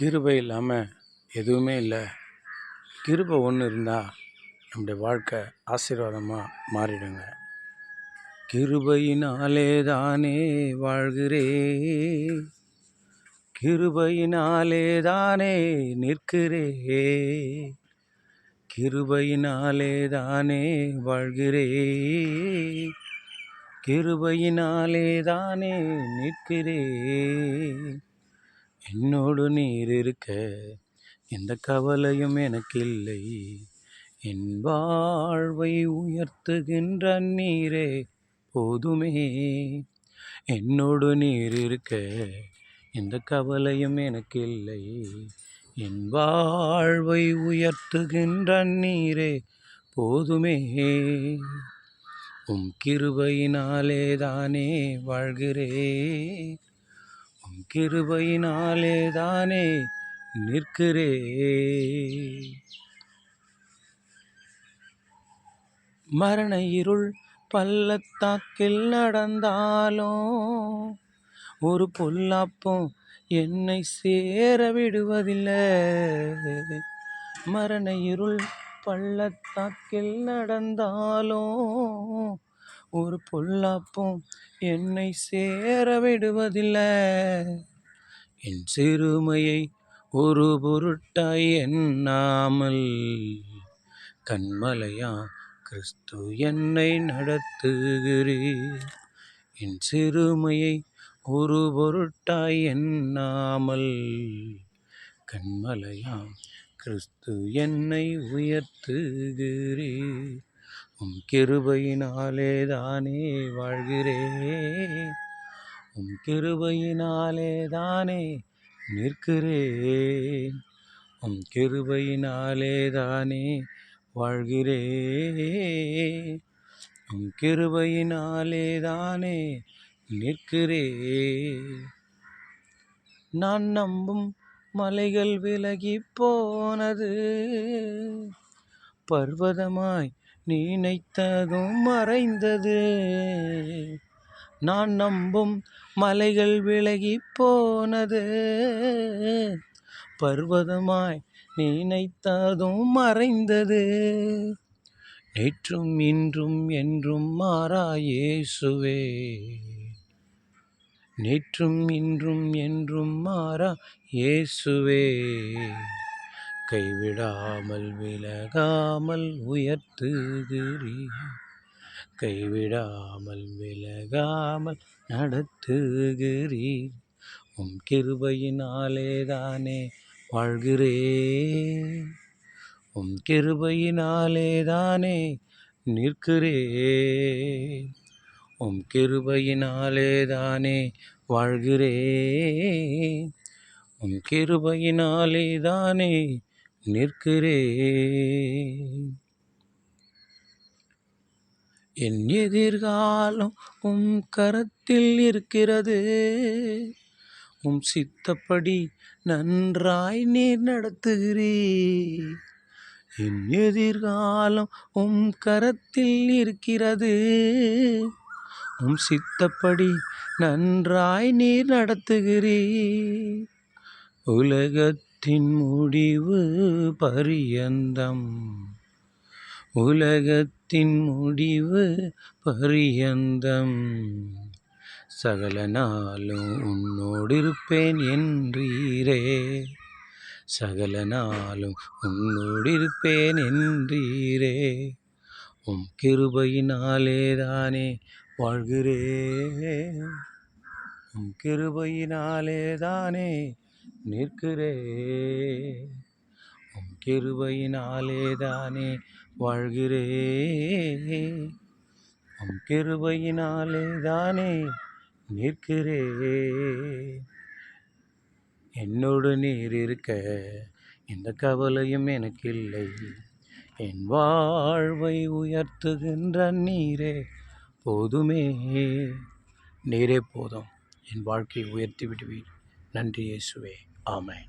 கிருபை இல்லாமல் எதுவுமே இல்லை. கிருபை ஒன்று இருந்தால் நம்முடைய வாழ்க்கை ஆசீர்வாதமாக மாறிடுங்க. கிருபையினாலே தானே வாழ்கிறே. கிருபையினாலே தானே நிற்கிறே. கிருபையினாலே தானே வாழ்கிறே. கிருபையினாலே தானே நிற்கிறே. என்னோடு நீர் இருக்க எந்த கவலையும் எனக்கில்லை. என் வாழ்வை உயர்த்துகின்ற நீரே போதுமே. என்னோடு நீர் இருக்க எந்த கவலையும் எனக்கில்லை. என் வாழ்வை உயர்த்துகின்ற நீரே போதுமே. உம் கிருபையினாலே தானே வாழ்கிறே கிருபையினாலே தானே நிற்கிறே. மரண இருள் பள்ளத்தாக்கில் நடந்தாலும் ஒரு பொல்லாப்பும் என்னை சேர விடுவதில்லை. மரண இருள் பள்ளத்தாக்கில் நடந்தாலும் ஒரு பொல்லாப்பும் என்னை சேர விடுவதில்லை. என் சிறுமையை ஒரு பொருட்டாய் எண்ணாமல் கண்மலையா கிறிஸ்து என்னை நடத்துகிறீர். என் சிறுமையை ஒரு பொருட்டாய் எண்ணாமல் கண்மலையா கிறிஸ்து என்னை உயர்த்துகிறீர். உம் கிருபையினாலே தானே வாழ்கிறேன் உம் கிருபையினாலே தானே நிற்கிறேன் உம் கிருபையினாலே தானே வாழ்கிறேன் உம் கிருபையினாலே தானே நிற்கிறே. நான் நம்பும் மலைகள் விலகி போனது. பர்வதமாய் நினைத்ததும் மறைந்தது. நான் நம்பும் மலைகள் விலகி போனது. பர்வதமாய் நினைத்ததும் மறைந்தது. நேற்றும் இன்றும் என்றும் மாறாயேசுவே நேற்றும் இன்றும் என்றும் மாறா இயேசுவே. கைவிடாமல் விலகாமல் உயர்த்துகிறீர். கைவிடாமல் விலகாமல் நடத்துகிறீர். உம் கிருபையினாலே தானே வாழ்கிறே உம் கிருபையினாலே தானே நிற்கிறே உம் கிருபையினாலே தானே வாழ்கிறே உம் கிருபையினாலே தானே நிற்கிறே என் எதிர்காலம் உம் கரத்தில் இருக்கிறது. உம் சித்தப்படி நன்றாய் நீர் நடத்துகிறே என் எதிர்காலம் உம் கரத்தில் இருக்கிறது. உம் சித்தப்படி நன்றாய் நீர் நடத்துகிறீர். உலகத்தின் முடிவு பரியந்தம். உலகத்தின் முடிவு பரியந்தம். சகல நாளும் உன்னோடு இருப்பேன் என்றீரே. சகல நாளும் உன்னோடு இருப்பேன் என்றீரே. உம் கிருபையினாலே தானே வாழ்கிறே உம் கிருபையினாலே தானே நிற்கிறே. உம் கிருபையினாலே தானே வாழ்கிறே. உம் கிருபையினாலே தானே நிற்கிறே. என்னோடு நீர் இருக்க எந்த கவலையும் எனக்கு இல்லை என் வாழ்வை உயர்த்துகின்ற நீரே போதுமே. நீரே போதும். என் வாழ்க்கையை உயர்த்தி விடுவீர். நன்றி இயேசுவே. Amen.